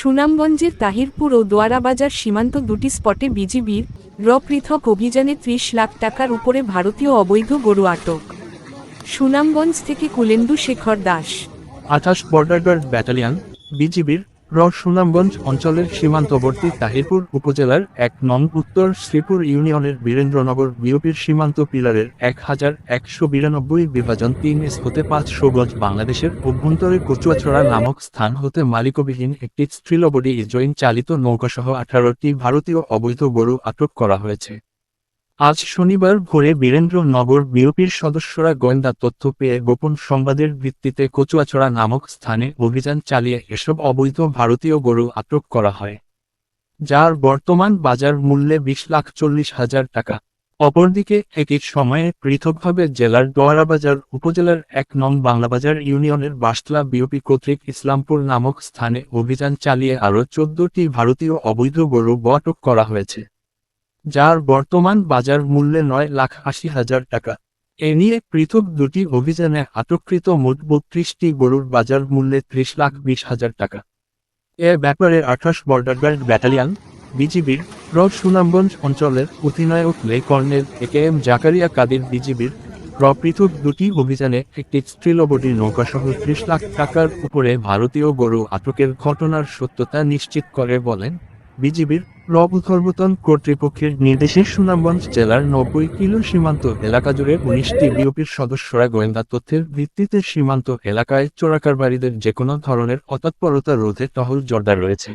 সুনামগঞ্জের তাহিরপুর ও দোয়ারাবাজার সীমান্ত দুটি স্পটে বিজিবির র পৃথক অভিযানে ত্রিশ লাখ টাকার উপরে ভারতীয় অবৈধ গরু আটক। সুনামগঞ্জ থেকে কুলেন্দু শেখর দাস। আঠাশ বর্ডার গার্ড ব্যাটালিয়ন, বিজিবির র সুনামগঞ্জ অঞ্চলের সীমান্তবর্তী তাহিরপুর উপজেলার এক নং উত্তর শ্রীপুর ইউনিয়নের বীরেন্দ্রনগর বিওপির সীমান্ত পিলারের এক হাজার একশো বিরানব্বই বিভাজন তিন এস হতে পাঁচশো গজ বাংলাদেশের অভ্যন্তরে কচুয়াছড়া নামক স্থান হতে মালিকবিহীন একটি স্ত্রীলবডি ইজইন চালিত নৌকাসহ আঠারোটি ভারতীয় অবৈধ গরু আটক করা হয়েছে। আজ শনিবার ভোরে বীরেন্দ্রনগর বিওপির সদস্যরা গোয়েন্দা তথ্য পেয়ে গোপন সংবাদের ভিত্তিতে কচুয়াছড়া নামক স্থানে অভিযান চালিয়ে এসব অবৈধ ভারতীয় গরু আটক করা হয়, যার বর্তমান বাজার মূল্যে বিশ লাখ চল্লিশ হাজার টাকা। অপরদিকে, একই সময়ে পৃথকভাবে জেলার দোয়ারাবাজার উপজেলার এক নং বাংলাবাজার ইউনিয়নের বাসতলা বিওপি কর্তৃক ইসলামপুর নামক স্থানে অভিযান চালিয়ে আরও চোদ্দটি ভারতীয় অবৈধ গরু আটক করা হয়েছে। যার বর্তমান বাজার মূল্যে নয় লাখ আশি হাজার টাকা। এ নিয়ে পৃথক দুটি অভিযানে আটককৃত মোট বত্রিশটি গরুর বাজার মূল্যে ত্রিশ লাখ বিশ হাজার টাকা। এ ব্যাপারে আঠাশ বর্ডার গার্ড ব্যাটালিয়ন, বিজিবির র সুনামগঞ্জ অঞ্চলের অধিনায়ক লে colonel A K M Zakaria Kadir বিজিবির র পৃথক দুটি অভিযানে একটি স্ত্রীলবডি নৌকাসহ ত্রিশ লাখ টাকার উপরে ভারতীয় গরু আটকের ঘটনার সত্যতা নিশ্চিত করে বলেন বিজিবির রবধর্মতন কর্তৃপক্ষের নির্দেশে সুনামগঞ্জ জেলার নব্বই কিলো সীমান্ত এলাকা জুড়ে উনিশটি বিওপির সদস্যরা গোয়েন্দা তথ্যের ভিত্তিতে সীমান্ত এলাকায় চোরাকারবারীদের যে কোনো ধরনের অতৎপরতা রোধে টহল জোরদার রয়েছে।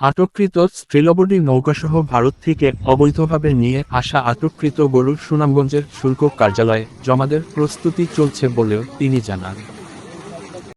আটককৃত স্ত্রীলবডি নৌকাসহ ভারত থেকে অবৈধভাবে নিয়ে আসা আটককৃত গরুর সুনামগঞ্জের শুল্ক কার্যালয়ে জমাদের প্রস্তুতি চলছে বলেও তিনি জানান।